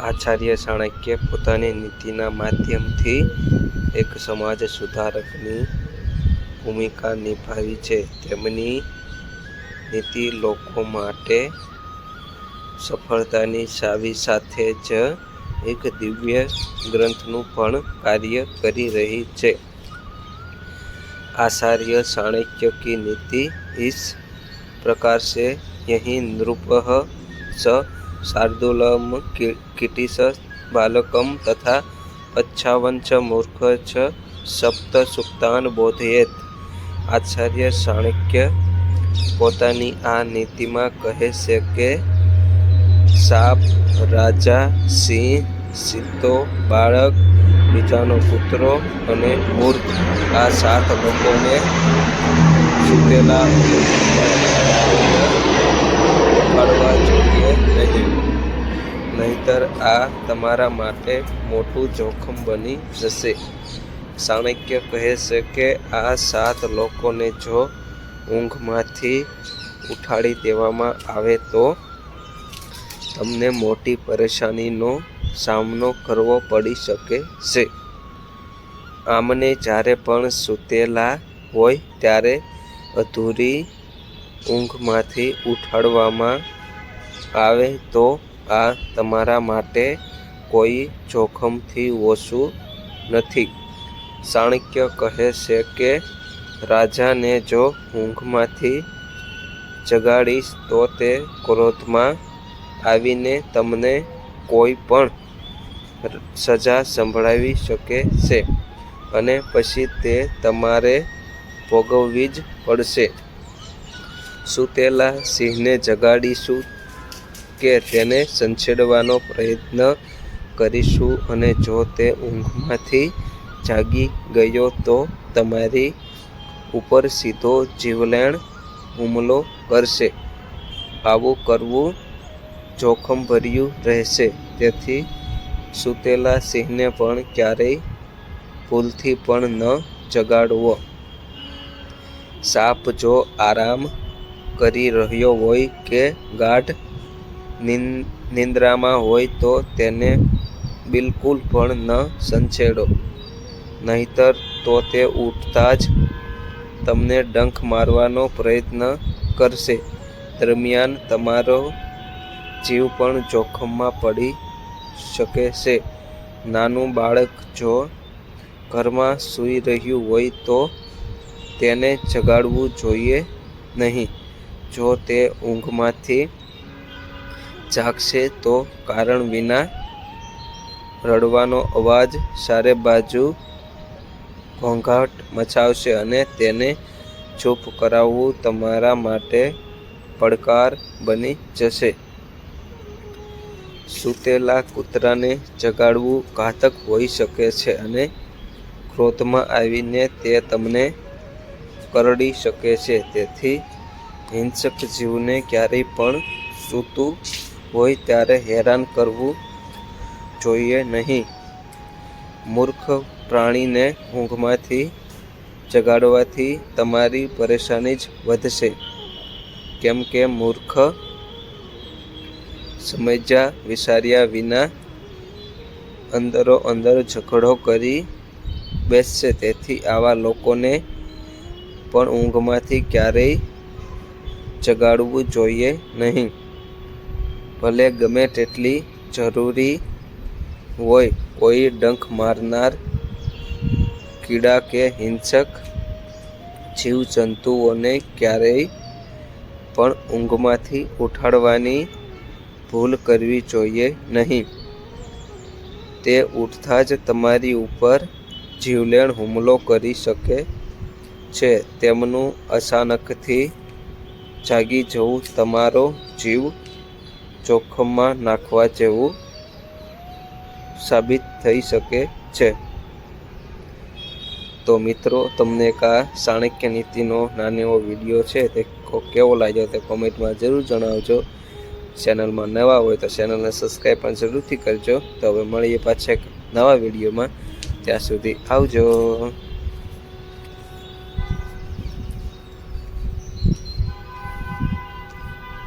આચાર્ય ચાણક્ય પોતાની નીતિના માધ્યમથી એક સમાજ સુધારકની ભૂમિકા નિભાવી છે. તેમની નીતિ લોકો માટે સફળતાની ચાવી સાથે જ એક દિવ્ય ગ્રંથનું પણ કાર્ય કરી રહી છે. आचार्य चाणक्य की नीति इस प्रकार से यही नृपः स શાર્દુલમ કીટીસ બાલકમ તથા પચ્છાવંચ મૂર્ખ છ સપ્ત સુક્તાન બોધયેત. આચાર્ય ચાણક્ય પોતાની આ નીતિમાં કહે છે કે, સાપ, રાજા, સિંહ, સિત્તો, બાળક, બીજાનો પુત્રો અને મૂર્ખ આ સાત લોકોને સૂતેલા આ તમારા માટે મોટું જોખમ બની જશે ચાણક્ય કહે છે કે આ સાત લોકોને જો ઊંઘમાંથી ઉઠાડી દેવામાં આવે તો તમને મોટી પરેશાનીનો સામનો કરવો પડી શકે છે. આમને જ્યારે પણ સૂતેલા હોય ત્યારે અધૂરી ઊંઘમાંથી ઉઠાડવામાં આવે તો આ તમારા માટે કોઈ જોખમથી ઓછું નથી. ચાણક્ય કહે છે કે, રાજાને જો ઊંઘમાંથી જગાડીશ, તો તે ક્રોધમાં આવીને તમને કોઈ પણ સજા સંભળાવી શકે છે અને પછી તે તમારે ભોગવવી જ પડશે. સૂતેલા સિંહને જગાડીશું કે તેને સંછેડવાનો પ્રયત્ન કરીશું અને જો તે ઊંઘમાંથી જાગી ગયો તો તમારી ઉપર સીધો જીવલેણ હુમલો કરશે. આવું કરવું જોખમભર્યું રહેશે. તેથી સૂતેલા સિંહને પણ ક્યારેય ભૂલથી પણ ન જગાડવો. સાપ જો આરામ કરી રહ્યો હોય કે ગાઢ નિંદ્રામાં હોય તો તેને બિલકુલ પણ ન સંછેડો નહીતર તો તે ઉઠતા જ તમને ડંખ મારવાનો પ્રયત્ન કરશે. દરમિયાન તમારો જીવ પણ જોખમમાં પડી શકે છે. નાનું બાળક જો ઘરમાં સૂઈ રહ્યું હોય તો તેને જગાડવું જોઈએ નહીં. જો તે ઊંઘમાંથી જાગશે તો કારણ વિના રડવાનો અવાજ સારે બાજુ ઘોંઘાટ મચાવશે અને તેને ચૂપ કરાવવું તમારા માટે પડકાર બની જશે. સૂતેલા કૂતરાને જગાડવું ઘાતક હોઈ શકે છે અને ક્રોધમાં આવીને તે તમને કરડી શકે છે. તેથી હિંસક જીવને ક્યારેય પણ સૂતું હોય ત્યારે હેરાન કરવું જોઈએ નહીં. મૂર્ખ પ્રાણીને ઊંઘમાંથી જગાડવાથી તમારી પરેશાની જ વધશે. કેમ કે મૂર્ખ સમજ્યા વિચાર્યા વિના અંદરો અંદર ઝઘડો કરી બેસશે. તેથી આવા લોકોને પણ ઊંઘમાંથી ક્યારેય જગાડવું જોઈએ નહીં. ભલે ગમે તેટલી જરૂરી હોય. કોઈ ડંખ મારનાર કીડા કે હિંસક જીવજંતુઓને ક્યારેય પણ ઊંઘમાંથી ઉઠાડવાની ભૂલ કરવી જોઈએ નહીં. તે ઉઠતા જ તમારી ઉપર જીવલેણ હુમલો કરી શકે છે. તેમનું અચાનકથી જાગી જવું તમારો જીવ જોખમમાં નાખવા જેવું સાબિત થઈ શકે છે. તો મિત્રો, તમને એક આ ચાણક્ય નીતિનો નાનો એવો વીડિયો છે તે કેવો લાગ્યો તે કોમેન્ટમાં જરૂર જણાવજો. ચેનલમાં નવા હોય તો ચેનલને સબસ્ક્રાઈબ પણ જરૂરથી કરજો. તો હવે મળીએ પાછા નવા વિડીયોમાં ત્યાં સુધી આવજો